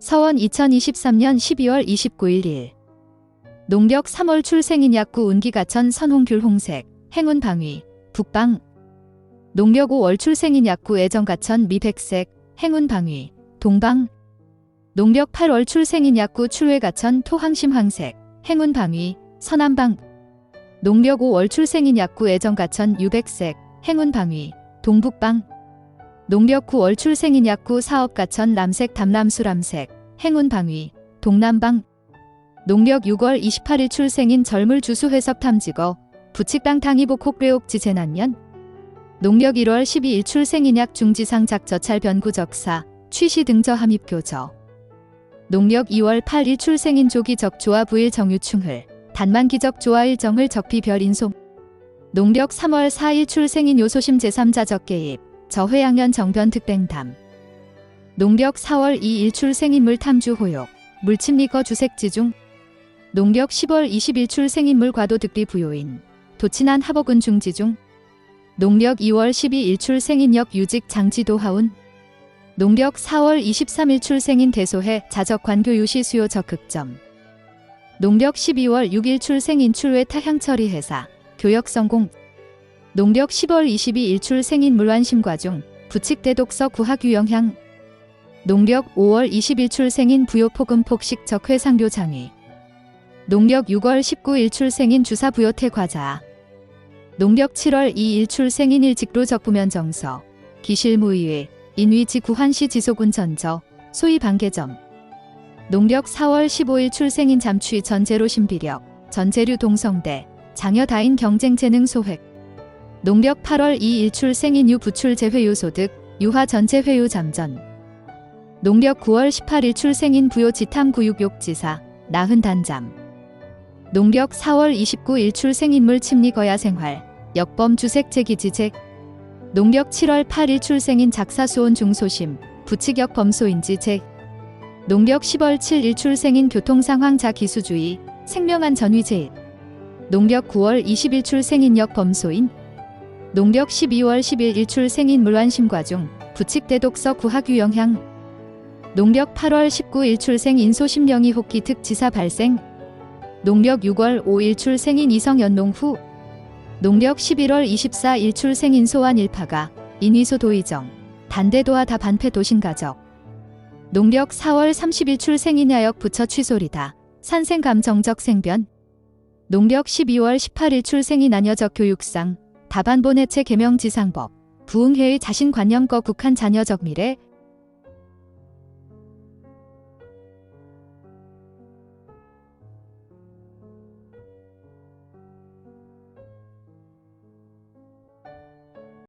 서원 2023년 12월 29일 일. 농력 3월 출생인 약구 운기가천 선홍귤 홍색, 행운 방위, 북방. 농력 5월 출생인 약구 애정가천 미백색, 행운 방위, 동방. 농력 8월 출생인 약구 출외가천 토항심 황색, 행운 방위, 서남방. 농력 5월 출생인 약구 애정가천 유백색, 행운 방위, 동북방. 농력 9월 출생인 약구 사업가천 남색 담남수람색, 행운 방위, 동남방. 농력 6월 28일 출생인 절물 주수 회섭 탐지거, 부칙당 지재난년. 농력 1월 12일 출생인 약 중지상 작저찰 변구적사, 취시 등저 함입교저. 농력 2월 8일 출생인 조기 적조와 부일 정유충을, 단만 기적 조와 일정을 적피 별 인송. 농력 3월 4일 출생인 요소심 제3자 적개입, 저회양년 정변 특뱅담. 농력 4월 2일 출생인물 탐주 호욕, 물침리거 주색지중. 농력 10월 20일 출생인물 과도 득리 부요인, 도친한 합옥은 중지중. 농력 2월 12일 출생인역 유직 장지도 하운. 농력 4월 23일 출생인 대소해 자적 관교 유시 수요 적극점. 농력 12월 6일 출생인 출외 타향처리 회사, 교역 성공. 농력 10월 22 일 출 생인 물완심과중, 부칙대독서 구학유영향. 농력 5월 20일 출생인 부요포금 폭식 적회상교 장위. 농력 6월 19일 출생인 주사 부요태 과자. 농력 7월 2일 출생인 일직로 적부면 정서. 기실무의회, 인위지 구한시 지소군 전저, 소위 반개점. 농력 4월 15일 출생인 잠취 전제로 신비력, 전제류 동성대, 장여다인 경쟁재능 소획. 농력 8월 2일 출생인 유 부출 재회유 소득, 유화 전체 회유 잠전. 농력 9월 18일 출생인 부요 지탐 구육욕지사, 나흔 단잠. 농력 4월 29일 출생인물 침리 거야 생활, 역범 주색 제기지책. 농력 7월 8일 출생인 작사 수온 중소심, 부칙역 범소인지 책. 농력 10월 7일 출생인 교통상황 자 기수주의, 생명한 전위제일. 농력 9월 20일 출생인 역 범소인. 농력 12월 10일 출 생인 물완심과 중, 부칙대독서 구학유 영향. 농력 8월 19일 출생 인소심령이 혹기 특지사 발생. 농력 6월 5일 출생인 이성연농 후. 농력 11월 24일 출생인 소환 일파가 인위소 도의정. 단대도하 다 반패 도신가적. 농력 4월 30일 출생인 야역 부처 취소리다. 산생감 정적 생변. 농력 12월 18일 출생인 나녀적 교육상. 다반본해체 개명지상법. 부흥회의 자신관념거 국한 자녀적 미래.